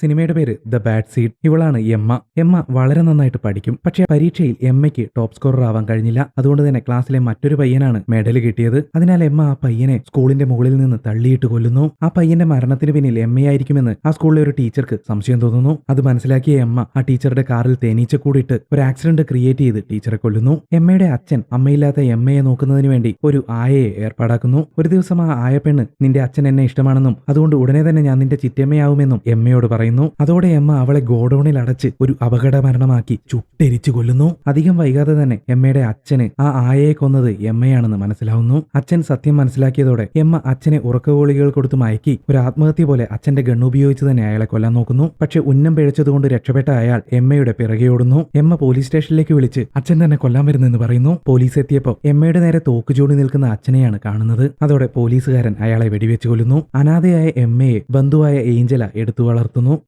സിനിമയുടെ പേര് the bad seed ഇവളാണ് എമ്മ. എമ്മ വളരെ നന്നായിട്ട് പഠിക്കും. പക്ഷെ പരീക്ഷയിൽ എമ്മയ്ക്ക് ടോപ്പ് സ്കോറർ ആവാൻ കഴിഞ്ഞില്ല. അതുകൊണ്ട് തന്നെ ക്ലാസ്സിലെ മറ്റൊരു പയ്യനാണ് മെഡൽ കിട്ടിയത്. അതിനാൽ എമ്മ ആ പയ്യനെ സ്കൂളിന്റെ മുകളിൽ നിന്ന് തള്ളിയിട്ട് കൊല്ലുന്നു. ആ പയ്യന്റെ മരണത്തിന് പിന്നിൽ എമ്മയായിരിക്കുമെന്ന് ആ സ്കൂളിലെ ഒരു ടീച്ചർക്ക് സംശയം തോന്നുന്നു. അത് മനസ്സിലാക്കിയ എമ്മ ആ ടീച്ചറുടെ കാറിൽ തേനീച്ച കൂടിയിട്ട് ഒരു ആക്സിഡന്റ് ക്രിയേറ്റ് ചെയ്ത് ടീച്ചറെ കൊല്ലുന്നു. എമ്മയുടെ അച്ഛൻ അമ്മയില്ലാത്ത എമ്മയെ നോക്കുന്നതിന് വേണ്ടി ഒരു ആയയെ ഏർപ്പാടാക്കുന്നു. ഒരു ദിവസം ആ ആയ പെണ്ണ് നിന്റെ അച്ഛൻ എന്നെ ഇഷ്ടമാണെന്നും അതുകൊണ്ട് ഉടനെ തന്നെ ഞാൻ നിന്റെ ചിറ്റമ്മയാവുമെന്നും എമ്മയോട് പറയുന്നു. അതോടെ എമ്മ അവളെ ഗോഡൌണിൽ അടച്ച് ഒരു അപകട മരണമാക്കി ചുട്ടെരിച്ചു കൊല്ലുന്നു. അധികം വൈകാതെ തന്നെ എമ്മയുടെ അച്ഛന് ആ ആയയെ കൊന്നത് എമ്മയാണെന്ന് മനസ്സിലാവുന്നു. അച്ഛൻ സത്യം മനസ്സിലാക്കിയതോടെ എമ്മ അച്ഛനെ ഉറക്കഗോളികൾ കൊടുത്ത് മയക്കി ഒരു ആത്മഹത്യ പോലെ അച്ഛന്റെ ഗണ്ണുപയോഗിച്ച് തന്നെ അയാളെ കൊല്ലാൻ നോക്കുന്നു. പക്ഷെ ഉന്നം പിഴച്ചതുകൊണ്ട് രക്ഷപ്പെട്ട അയാൾ എമ്മയുടെ പിറകെ ഓടുന്നു. എമ്മ പോലീസ് സ്റ്റേഷനിലേക്ക് വിളിച്ച് അച്ഛൻ തന്നെ കൊല്ലാൻ വരുന്നെന്ന് പറയുന്നു. പോലീസ് എത്തിയപ്പോൾ എമ്മയുടെ നേരെ തോക്ക് ചൂടി നിൽക്കുന്ന അച്ഛനെയാണ് കാണുന്നത്. അതോടെ പോലീസുകാരൻ അയാളെ വെടിവെച്ച് കൊല്ലുന്നു. അനാഥയായ എമ്മയെ ബന്ധുവായ ഏഞ്ചല എടുത്തു വളർത്തുന്നു.